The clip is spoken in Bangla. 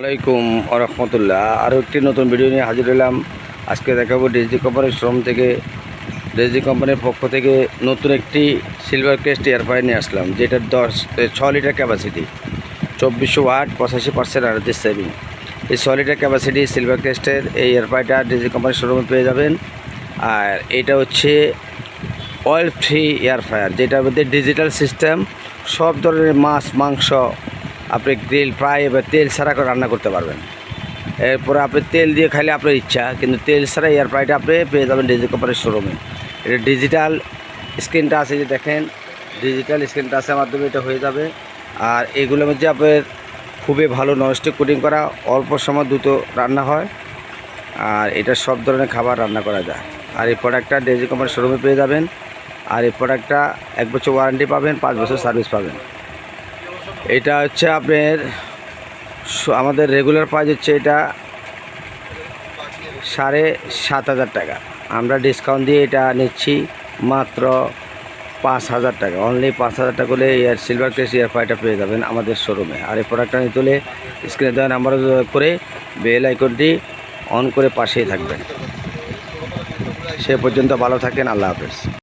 আলাইকুম আরহামতুল্লাহ আরও একটি নতুন ভিডিও নিয়ে হাজির হলাম। আজকে দেখাবো ডিএসজি কোম্পানির শ্রম থেকে। ডিএসজি কোম্পানির পক্ষ থেকে নতুন একটি সিলভার ক্রেস্ট এয়ারফায়ার নিয়ে আসলাম যেটার দশ ছ লিটার ক্যাপাসিটি চব্বিশশো ওয়াট পঁচাশি পার্সেন্ট আর সেভিং এই ছ লিটার ক্যাপাসিটি সিলভার ক্রেস্টের এই এয়ারফায়ারটা ডিএসজি কোম্পানির শোরুমে পেয়ে যাবেন। আর এটা হচ্ছে অয়েল ফ্রি এয়ারফ্রায়ার যেটার মধ্যে ডিজিটাল সিস্টেম সব ধরনের মাছ, মাংস আপনি গ্রিল ফ্রাই এবার তেল ছাড়া করে রান্না করতে পারবেন। এরপরে আপনি তেল দিয়ে খাইলে আপনার ইচ্ছা, কিন্তু তেল ছাড়া এয়ার ফ্রাইটা আপনি পেয়ে যাবেন ডিজি কোম্পানির শোরুমে এটা ডিজিটাল স্ক্রিনটা আছে যে দেখেন ডিজিটাল স্ক্রিনটা আছে মাধ্যমে এটা হয়ে যাবে। আর এগুলোর মধ্যে আপনার খুবই ভালো ননস্টিক কোটিং করা, অল্প সময় দ্রুত রান্না হয়। আর এটা সব ধরনের খাবার রান্না করা যায়। আর এই প্রোডাক্টটা ডেজি কোম্পানির শোরুমে পেয়ে যাবেন। আর এই প্রোডাক্টটা এক বছর ওয়ারেন্টি পাবেন, পাঁচ বছর সার্ভিস পাবেন। এটা হচ্ছে আপনার আমাদের রেগুলার প্রাইস হচ্ছে এটা সাড়ে সাত হাজার টাকা। আমরা ডিসকাউন্ট দিয়ে এটা নিচ্ছি মাত্র পাঁচ হাজার টাকা। অনলি পাঁচ হাজার টাকা হলে এয়ার সিলভার কেস এয়ার ফ্রাইটা পেয়ে যাবেন আমাদের শোরুমে আর এই প্রোডাক্টটা নিতে হলে স্ক্রিনে দেওয়া নাম্বার করে বেল আইকনটি অন করে পাশেই থাকবেন। সে পর্যন্ত ভালো থাকেন, আল্লাহ হাফেজ।